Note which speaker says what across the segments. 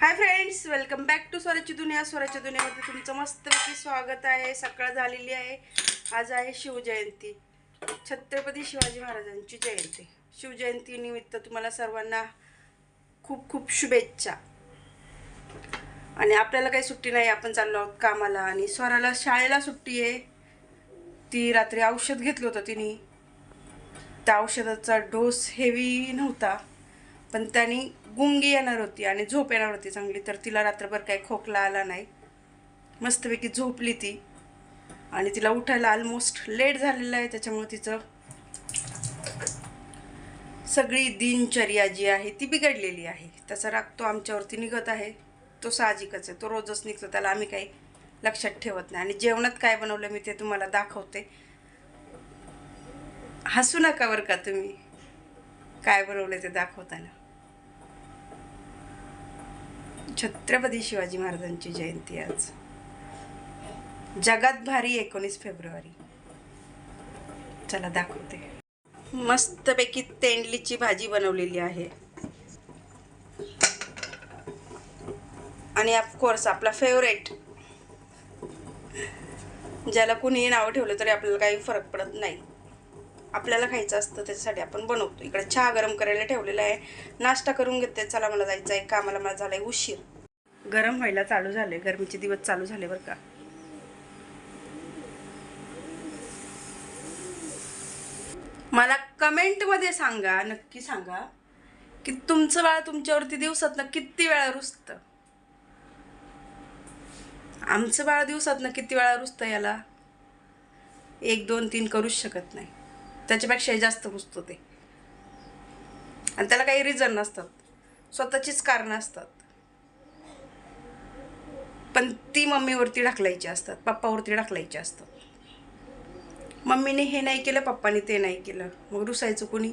Speaker 1: Hi friends welcome back to स्वराची दुनिया. स्वराच्या दुनियामध्ये तुमचं मस्तपैकी स्वागत आहे. सकाळ झालेली आहे. आज आहे शिवजयंती. छत्रपती शिवाजी महाराजांची जयंती. शिवजयंतीनिमित्त तुम्हाला सर्वांना खूप खूप शुभेच्छा. आणि आपल्याला काही सुट्टी नाही. आपण चाललो आहोत कामाला आणि स्वराला शाळेला सुट्टी आहे. ती रात्री औषध घेतलं होतं तिने. त्या औषधाचा डोस हेवी नव्हता. पण त्यांनी गुंगी येणार होती आणि झोप येणार होती चांगली तर तिला रात्रभर काही खोकला आला नाही. मस्तपैकी झोपली ती. आणि तिला उठायला ऑलमोस्ट लेट झालेलं आहे त्याच्यामुळे तिचं सगळी दिनचर्या जी आहे ती बिघडलेली आहे. त्याचा राग तो आमच्यावरती निघत आहे. तो साहजिकच आहे. तो रोजच निघतो त्याला आम्ही काही लक्षात ठेवत नाही. आणि जेवणात काय बनवलं मी ते तुम्हाला दाखवते. हसू नका बरं का तुम्ही. काय बनवलं ते दाखवताना. छत्रपती शिवाजी महाराजांची जयंती आज. जगात भारी एकोणीस फेब्रुवारी. चला दाखवते. मस्तपैकी तेंडलीची भाजी बनवलेली आहे. आणि ऑफकोर्स आपला फेवरेट ज्याला कुणीही नाव ठेवलं तरी आपल्याला काही फरक पडत नाही. आपल्याला खायचं असतं त्याच्यासाठी आपण बनवतो. इकडे चहा गरम करायला ठेवलेला आहे. नाश्ता करून घेते. चला मला जायचं आहे कामाला मला झाला आहे उशीर. गरम व्हायला चालू झाले गरमीचे दिवस चालू झाले बरं का. मला कमेंटमध्ये सांगा नक्की सांगा की तुमचं बाळ तुमच्यावरती दिवसातनं किती वेळा रुजतं आमचं बाळ दिवसातनं किती वेळा रुजतं याला? एक दोन तीन करूच शकत नाही. त्याच्यापेक्षाही जास्त रुजतो ते. आणि त्याला काही रिझन नसतात. स्वतःचीच कारणं असतात. पण ती मम्मीवरती ढकलायची असतात पप्पावरती ढकलायची असतात. मम्मीने हे नाही केलं पप्पाने ते नाही केलं. मग रुसायचं कोणी?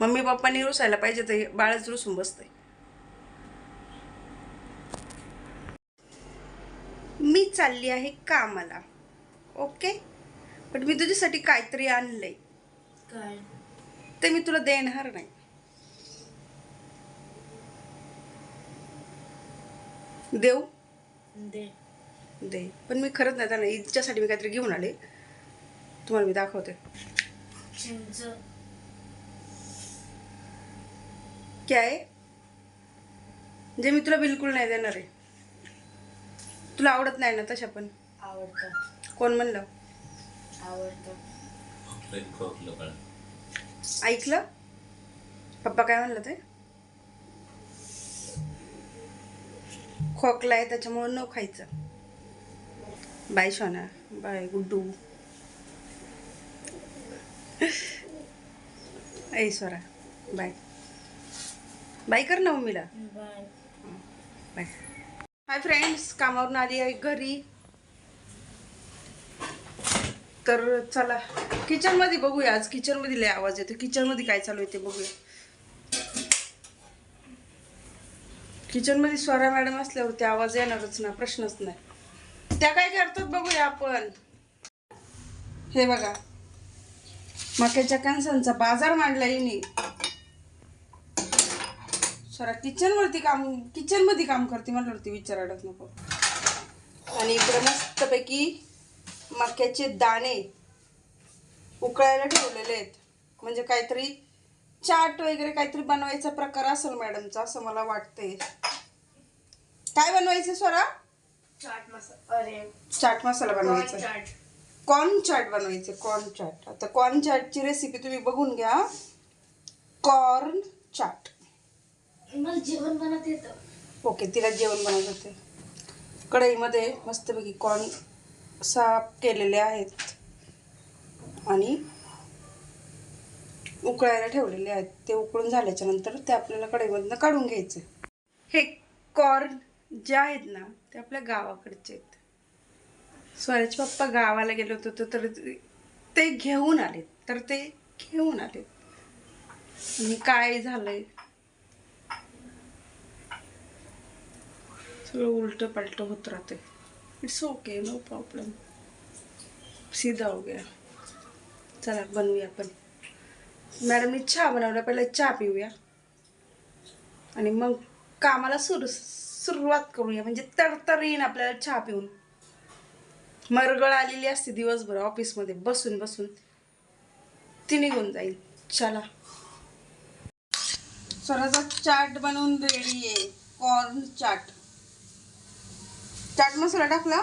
Speaker 1: मम्मी पप्पानी रुसायला पाहिजे तर बाळच रुसून बसतंय. मी चालली आहे कामाला. ओके? पण मी तुझ्यासाठी काहीतरी आणलंय.
Speaker 2: काय?
Speaker 1: ते मी तुला देणार नाही. देऊ?
Speaker 2: दे.
Speaker 1: दे. पण मी खरंच नाही त्यांना हिच्यासाठी मी काहीतरी घेऊन आले. तुम्हाला मी दाखवते.
Speaker 2: चिंच.
Speaker 1: काय आहे जे मी तुला बिलकुल नाही देणार आहे. तुला आवडत नाही ना तशा पण?
Speaker 2: आवडतं.
Speaker 1: कोण म्हणलं?
Speaker 2: आवडतं.
Speaker 1: ऐकलं? पप्पा काय म्हणलं ते? खोकला आहे त्याच्यामुळे न खायचं. बाय शोना. बाय गुड्डू. ऐ स्वरा बाय. बाय कर ना मम्मीला
Speaker 2: बाय.
Speaker 1: बाय. हाय फ्रेंड्स कामावरून आली आहे घरी. तर चला किचनमध्ये बघूया. आज किचनमध्ये लय आवाज येतो किचनमध्ये काय चालू आहे ते बघूया. किचनमध्ये स्वरा मॅडम असल्यावरती आवाज येणारच ना प्रश्नच नाही. त्या काय करतात बघूया आपण. हे बघा. मक्याच्या कणसांचा बाजार मांडला येणे स्वरा किचनवरती काम किचनमध्ये काम करते म्हटल्यावरती अडत नको. आणि इकडे मस्तपैकी मक्याचे दाणे उकळायला ठेवलेले आहेत. म्हणजे काहीतरी चाट वगैरे काहीतरी बनवायचा प्रकार असेल मॅडमचा असं मला वाटतंय. काय बनवायचं स्वरा?
Speaker 2: चाट मसाला अरे.
Speaker 1: चाट मसाला बनवायचा.
Speaker 2: चाट.
Speaker 1: कॉर्न चाट बनवायचे कॉर्न चाट. आता कॉर्न चाटची रेसिपी तुम्ही बघून घ्या. कॉर्न चाट.
Speaker 2: मला जेवण बनवत येतं.
Speaker 1: ओके तिला जेवण बनवत होते कढईमध्ये मस्तपैकी कॉर्न साफ केलेले आहेत. आणि उकळायला ठेवलेले आहेत. ते उकळून झाल्याच्यानंतर ते आपल्याला कढईमधनं काढून घ्यायचे हे कॉर्न जे आहेत ना ते आपल्या गावाकडचे आहेत. स्वराज पप्पा गावाला गेलो होतो तर ते घेऊन आले तर ते घेऊन आलेत. आणि काय झालंय? सगळं उलट पलट होत राहते इट्स ओके नो प्रॉब्लेम सीधा हो गया. चला बनवूया आपण. मॅडमनी चहा बनवला पहिला चहा पिऊया. आणि मग कामाला सुरू सुरुवात करूया. म्हणजे तरतर येईन आपल्याला चहा पिऊन. मरगळ आलेली असते दिवसभर ऑफिसमध्ये बसून बसून. ती निघून जाईल. चला. स्वराचा चाट बनवून रेडी आहे कॉर्न चाट. चाट मसाला टाकला.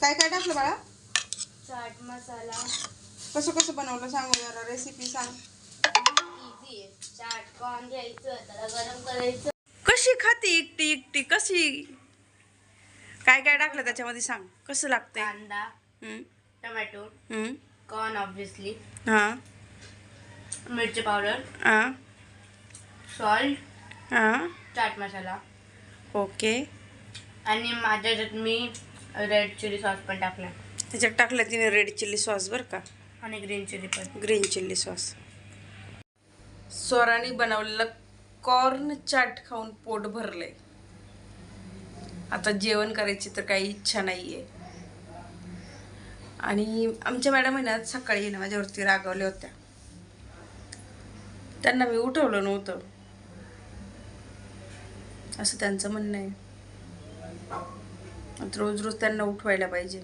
Speaker 1: काय काय टाकलं बाळा?
Speaker 2: चाट मसाला.
Speaker 1: कसं कसं बनवलं सांगू जरा रेसिपी सांग.
Speaker 2: चाट कॉर्न घ्यायचं त्याला गरम करायचं
Speaker 1: कशी खाते एकटी एकटी? कशी? काय काय टाकलं त्याच्यामध्ये सांग. कसं लागतंय?
Speaker 2: कांदा
Speaker 1: हम्म,
Speaker 2: टोमॅटो
Speaker 1: हम्म,
Speaker 2: कॉर्न ऑब्विसली
Speaker 1: हा.
Speaker 2: मिरची पावडर
Speaker 1: हा.
Speaker 2: सॉल्ट
Speaker 1: हा.
Speaker 2: चाट मसाला.
Speaker 1: ओके.
Speaker 2: आणि माझ्या ह्याच्यात मी रेड चिली सॉस पण टाकला
Speaker 1: त्याच्यात टाकलं तिने रेड चिल्ली सॉस बरं का?
Speaker 2: आणि ग्रीन चिली पण.
Speaker 1: ग्रीन चिल्ली सॉस स्वराने बनवलेलं कॉर्न चाट खाऊन पोट भरलंय. आता जेवण करायची तर काही इच्छा नाही आहे आणि आमच्या मॅडम आहे ना सकाळी ना माझ्यावरती रागावल्या होत्या. त्यांना मी उठवलं नव्हतं. असं त्यांचं म्हणणं आहे. आता रोज रोज त्यांना उठवायला पाहिजे.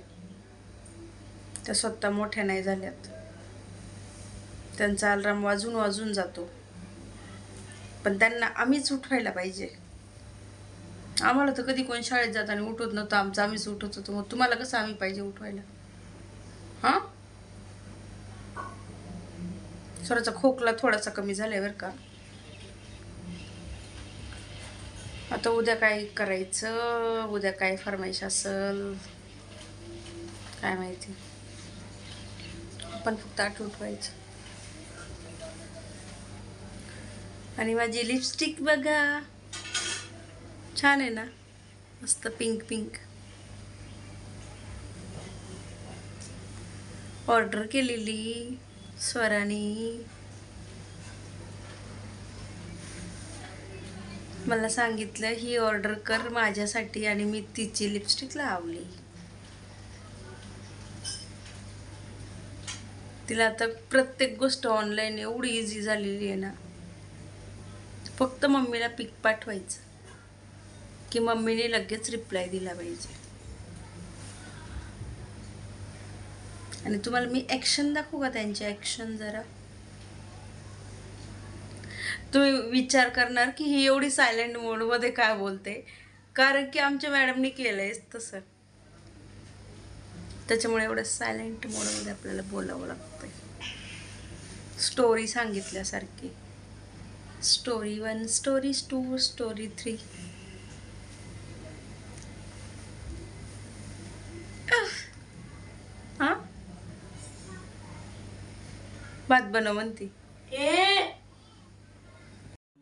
Speaker 1: त्या स्वतः मोठ्या नाही झाल्यात. त्यांचा अलार्म वाजून वाजून जातो. पण त्यांना आम्हीच उठवायला पाहिजे. आम्हाला तर कधी कोण शाळेत जाताना उठवत नव्हतं आमचं आम्हीच उठवत होतो. मग तुम्हाला कसं आम्ही पाहिजे उठवायला? हां? स्वराचा खोकला थोडासा कमी झालाय बरं का. आता उद्या काय करायचं? उद्या काय फरमाईश असल? काय माहिती? आपण फक्त आठ उठवायचं. आणि माझी लिपस्टिक बघा. छान आहे ना? मस्त पिंक पिंक ऑर्डर केलेली स्वरानी. मला सांगितलं ही ऑर्डर कर माझ्यासाठी आणि मी तिची लिपस्टिक लावली. तिला आता प्रत्येक गोष्ट ऑनलाईन एवढी इझी झालेली आहे ना. फक्त मम्मीला पिक पाठवायचं. की मम्मीने लगेच रिप्लाय दिला पाहिजे. आणि तुम्हाला मी ॲक्शन दाखवू का त्यांची ॲक्शन जरा? तुम्ही विचार करणार की ही एवढी सायलेंट मोडमध्ये काय बोलते? कारण की आमच्या मॅडमनी केलं केलंय तसं. त्याच्यामुळे एवढं सायलेंट मोडमध्ये आपल्याला बोलावं लागतं story सांगितल्यासारखी. Story one story two story three हा? भात बनव म्हणती.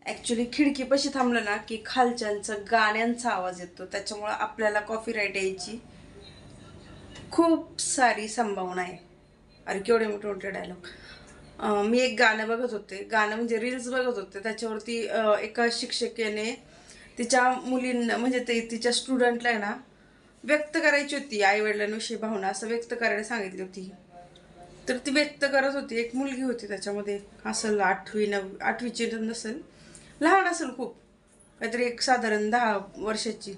Speaker 1: ऍक्च्युली खिडकीपाशी थांबलं ना की खालच्यांचं गाण्यांचा आवाज येतो. त्याच्यामुळं आपल्याला कॉफी राईट यायची खूप सारी संभावना आहे. अरे केवढे मोठे मोठे डायलॉग मी एक गाणं बघत होते. गाणं म्हणजे रील्स बघत होते. त्याच्यावरती एका शिक्षकेने तिच्या मुलींना म्हणजे ते तिच्या स्टुडंटला आहे ना व्यक्त करायची होती आई वडिलांविषयी भावना असं व्यक्त करायला सांगितली होती. तर ती व्यक्त करत होती. एक मुलगी होती त्याच्यामध्ये. असेल आठवी नव आठवीची नसेल लहान असेल खूप. काहीतरी एक साधारण दहा वर्षाची.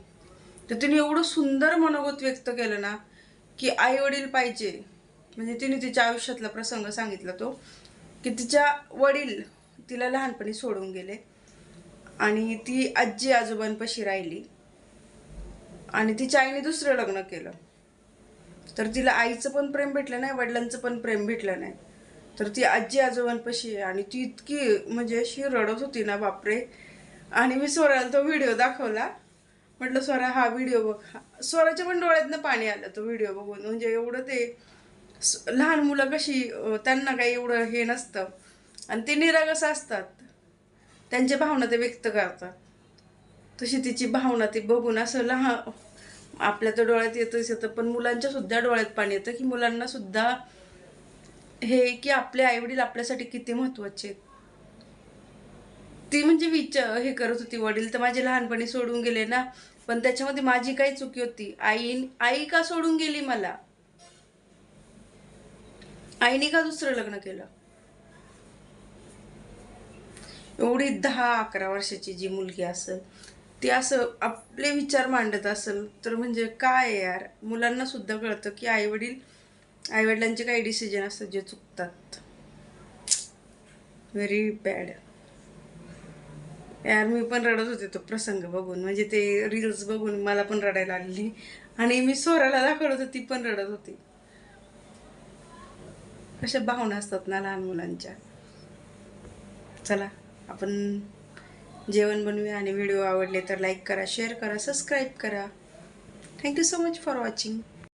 Speaker 1: तर तिने एवढं सुंदर मनोगत व्यक्त केलं ना की आई वडील पाहिजे. म्हणजे तिने तिच्या आयुष्यातला प्रसंग सांगितला तो. की तिच्या वडील तिला लहानपणी सोडून गेले. आणि ती आजी आजोबांपाशी राहिली. आणि तिच्या आईने दुसरं लग्न केलं. तर तिला आईचं पण प्रेम भेटलं नाही वडिलांचं पण प्रेम भेटलं नाही. तर ती आजी आजोबांपाशी आहे आणि ती इतकी म्हणजे अशी रडत होती ना बापरे. आणि मी स्वराला तो व्हिडिओ दाखवला. म्हटलं स्वरा हा व्हिडिओ बघ. हा- स्वराच्या पण डोळ्यातनं पाणी आलं तो व्हिडिओ बघून. म्हणजे एवढं ते लहान मुलं कशी त्यांना काही एवढं हे नसतं. आणि ते निरागस असतात. त्यांच्या भावना ते व्यक्त करतात. तशी तिची भावना ती बघून असं लहान आपल्या तर डोळ्यात येतच येतं पण मुलांच्या सुद्धा डोळ्यात पाणी येतं की मुलांना सुद्धा हे की आपले आईवडील आपल्यासाठी किती महत्त्वाचे आहेत. ती म्हणजे विचार हे करत होती वडील तर माझे लहानपणी सोडून गेले ना पण त्याच्यामध्ये माझी काही चुकी होती. आई आई का सोडून गेली मला? आईने का दुसरं लग्न केलं? एवढी दहा अकरा वर्षाची जी मुलगी असेल ती असं आपले विचार मांडत असेल तर म्हणजे काय यार? मुलांना सुद्धा कळतं की आईवडील आईवडिलांचे काही डिसिजन असतात जे चुकतात. व्हेरी बॅड यार मी पण रडत होते तो प्रसंग बघून. म्हणजे ते रील्स बघून मला पण रडायला आलेली. आणि मी स्वराला दाखवत होती ती पण रडत होती. अशा भावना असतात ना लहान मुलांच्या. चला आपण जेवण बनवूया आणि व्हिडिओ आवडले तर लाईक करा शेअर करा सबस्क्राईब करा. Thank you so much for watching